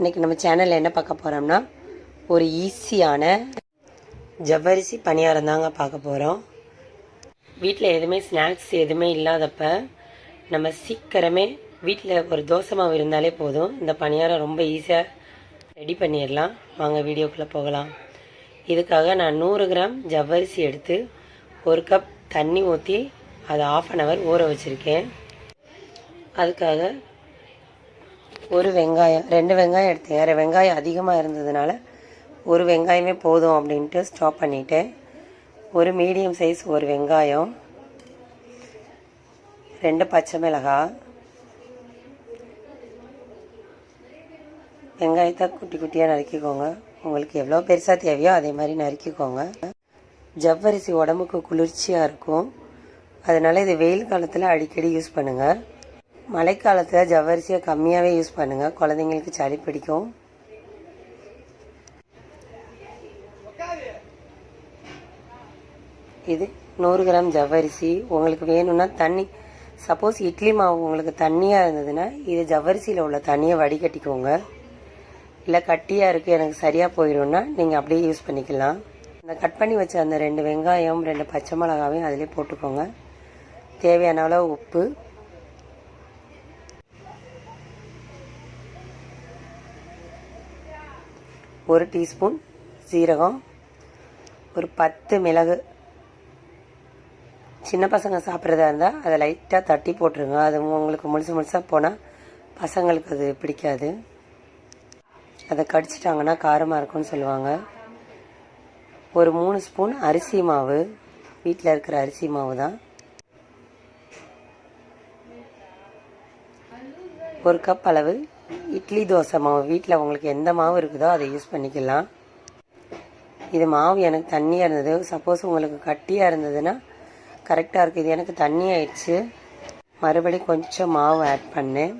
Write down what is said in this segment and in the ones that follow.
இன்றைக்கி நம்ம சேனலில் என்ன பார்க்க போகிறோம்னா ஒரு ஈஸியான ஜவ்வரிசி பணியாரம் தாங்க பார்க்க போகிறோம் வீட்டில் எதுவுமே ஸ்நாக்ஸ் எதுவுமே இல்லாதப்ப நம்ம சீக்கிரமே வீட்டில் ஒரு தோசை மாவு இருந்தாலே போதும். இந்த பணியாரம் ரொம்ப ஈஸியாக ரெடி பண்ணிடலாம். வாங்க வீடியோக்குள்ளே போகலாம். இதுக்காக நான் நூறு கிராம் ஜவ்வரிசி எடுத்து ஒரு கப் தண்ணி ஊற்றி அதை ஆஃப் அன் ஹவர் ஊற வச்சுருக்கேன். அதுக்காக ஒரு வெங்காயம் ரெண்டு வெங்காயம் எடுத்தேன். வெங்காயம் அதிகமாக இருந்ததுனால ஒரு வெங்காயமே போதும் அப்படின்ட்டு ஸ்டாப் பண்ணிட்டேன். ஒரு மீடியம் சைஸ் ஒரு வெங்காயம் ரெண்டு பச்சை மிளகாய் வெங்காயத்தை குட்டி குட்டியாக நறுக்கிக்கோங்க. உங்களுக்கு எவ்வளோ பெருசாக தேவையோ அதே மாதிரி நறுக்கிக்கோங்க. ஜவ்வரிசி உடம்புக்கு குளிர்ச்சியாக இருக்கும். அதனால் இது வெயில் காலத்தில் அடிக்கடி யூஸ் பண்ணுங்கள் மழைக்காலத்தில் ஜவ்வரிசியை கம்மியாகவே யூஸ் பண்ணுங்கள் குழந்தைங்களுக்கு சளி பிடிக்கும். இது நூறு கிராம் ஜவ்வரிசி. உங்களுக்கு வேணும்னா தண்ணி சப்போஸ் இட்லி மாவு உங்களுக்கு தண்ணியாக இருந்ததுன்னா இது ஜவ்வரிசியில் உள்ள தண்ணியை வடிகட்டிக்கோங்க. இல்லை கட்டியாக இருக்குது எனக்கு சரியாக போயிடும்னா நீங்கள் அப்படியே யூஸ் பண்ணிக்கலாம். இந்த கட் பண்ணி வச்ச அந்த ரெண்டு வெங்காயம் ரெண்டு பச்சை மிளகாவையும் அதிலே போட்டுக்கோங்க. தேவையான அளவு உப்பு ஒரு டீஸ்பூன் சீரகம் ஒரு பத்து மிளகு. சின்ன பசங்க சாப்பிட்றதா இருந்தால் அதை லைட்டாக தட்டி போட்டுருங்க. அது உங்களுக்கு முழுசு முழுசாக போனால் பசங்களுக்கு அது பிடிக்காது. அதை கடிச்சிட்டாங்கன்னா காரமாக இருக்கும்னு சொல்லுவாங்க. ஒரு மூணு ஸ்பூன் அரிசி மாவு. வீட்டில் இருக்கிற அரிசி மாவு தான். ஒரு கப் அளவு இட்லி தோசை மாவு. வீட்டில் உங்களுக்கு எந்த மாவு இருக்குதோ அதை யூஸ் பண்ணிக்கலாம். இது மாவு எனக்கு தண்ணியாக இருந்தது. சப்போஸ் உங்களுக்கு கட்டியாக இருந்ததுன்னா கரெக்டாக இருக்குது இது எனக்கு தண்ணி ஆயிடுச்சு. மறுபடியும் கொஞ்சம் மாவு ஆட் பண்ணேன்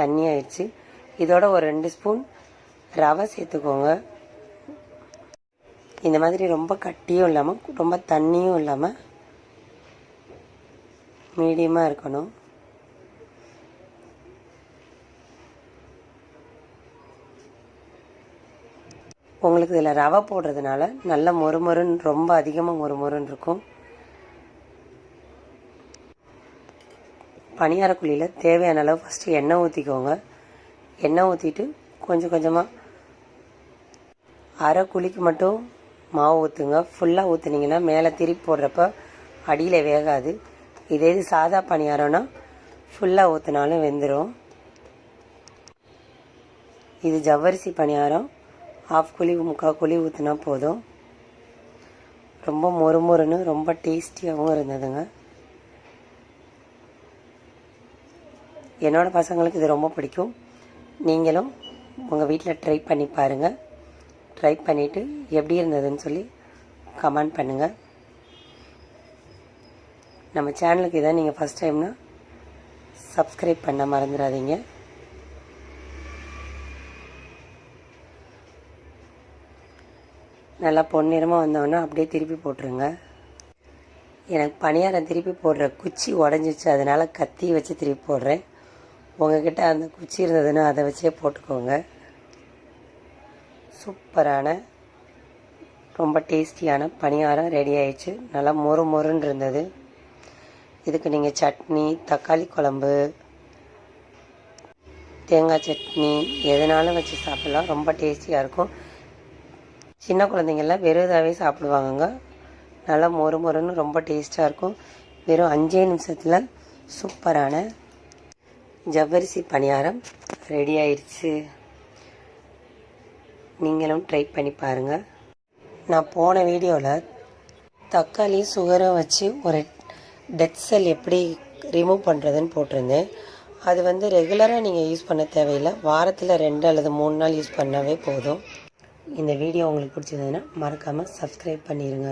தண்ணி ஆயிடுச்சு. இதோட ஒரு ரெண்டு ஸ்பூன் ரவை சேர்த்துக்கோங்க. இந்த மாதிரி ரொம்ப கட்டியும் இல்லாமல் ரொம்ப தண்ணியும் இல்லாமல் மீடியமாக இருக்கணும். உங்களுக்கு இதில் ரவை போடுறதுனால நல்ல மொறுமொறுன்னு ரொம்ப அதிகமாக மொறுமொறுன்னு இருக்கும். பணியாரக்குழியில் தேவையான அளவு ஃபஸ்ட்டு எண்ணெய் ஊற்றிக்கோங்க எண்ணெய் ஊற்றிட்டு கொஞ்சம் கொஞ்சமாக அரை குழிக்கு மட்டும் மாவு ஊற்றுங்க ஃபுல்லாக ஊற்றுனீங்கன்னா மேலே திருப்பி போடுறப்ப அடியில் வேகாது. இதே இது சாதா பணியாரம்னா ஃபுல்லாக ஊற்றினாலும் வெந்துடும் இது ஜவ்வரிசி பணியாரம். ஆஃப் குழி முக்கால் குழி ஊற்றினா போதும். ரொம்ப மொறு மொறுன்னு ரொம்ப டேஸ்டியாகவும் இருந்ததுங்க. என்னோடய பசங்களுக்கு இது ரொம்ப பிடிக்கும். நீங்களும் உங்கள் வீட்டில் ட்ரை பண்ணி பாருங்கள் ட்ரை பண்ணிவிட்டு எப்படி இருந்ததுன்னு சொல்லி கமெண்ட் பண்ணுங்கள் நம்ம சேனலுக்கு இதான் நீங்கள் ஃபஸ்ட் டைம்னால் சப்ஸ்கிரைப் பண்ண மறந்துடாதீங்க. நல்லா பொன்னிறமாக வந்தோடனே அப்படியே திருப்பி போட்டுருங்க. எனக்கு பணியாரம் திருப்பி போடுற குச்சி உடஞ்சிச்சு அதனால் கத்தி வச்சு திருப்பி போடுறேன். உங்ககிட்ட அந்த குச்சி இருந்ததுன்னா அதை வச்சே போட்டுக்கோங்க. சூப்பரான ரொம்ப டேஸ்டியான பணியாரம் ரெடி ஆயிடுச்சு. நல்லா மொறு மொறுன்னு இருந்தது. இதுக்கு நீங்கள் சட்னி தக்காளி குழம்பு தேங்காய் சட்னி எதனாலும் வச்சு சாப்பிட்லாம். ரொம்ப டேஸ்டியாக இருக்கும். சின்ன குழந்தைங்கள்லாம் வெறும் இதாகவே சாப்பிடுவாங்கங்க. நல்லா மொறு மொறுன்னு ரொம்ப டேஸ்ட்டாக இருக்கும். வெறும் அஞ்சே நிமிஷத்தில் சூப்பரான ஜவ்வரிசி பணியாரம் ரெடி ஆயிடுச்சு நீங்களும் ட்ரை பண்ணி பாருங்கள் நான் போன வீடியோவில் தக்காளி சுகரும் வச்சு ஒரு டெட் செல் எப்படி ரிமூவ் பண்ணுறதுன்னு போட்டிருந்தேன். அது வந்து ரெகுலராக நீங்கள் யூஸ் பண்ண தேவையில்லை. வாரத்தில் ரெண்டு அல்லது மூணு நாள் யூஸ் பண்ணாவே போதும். இந்த வீடியோ உங்களுக்கு பிடிச்சிருந்ததுன்னா மறக்காமல் சப்ஸ்கிரைப் பண்ணிடுங்க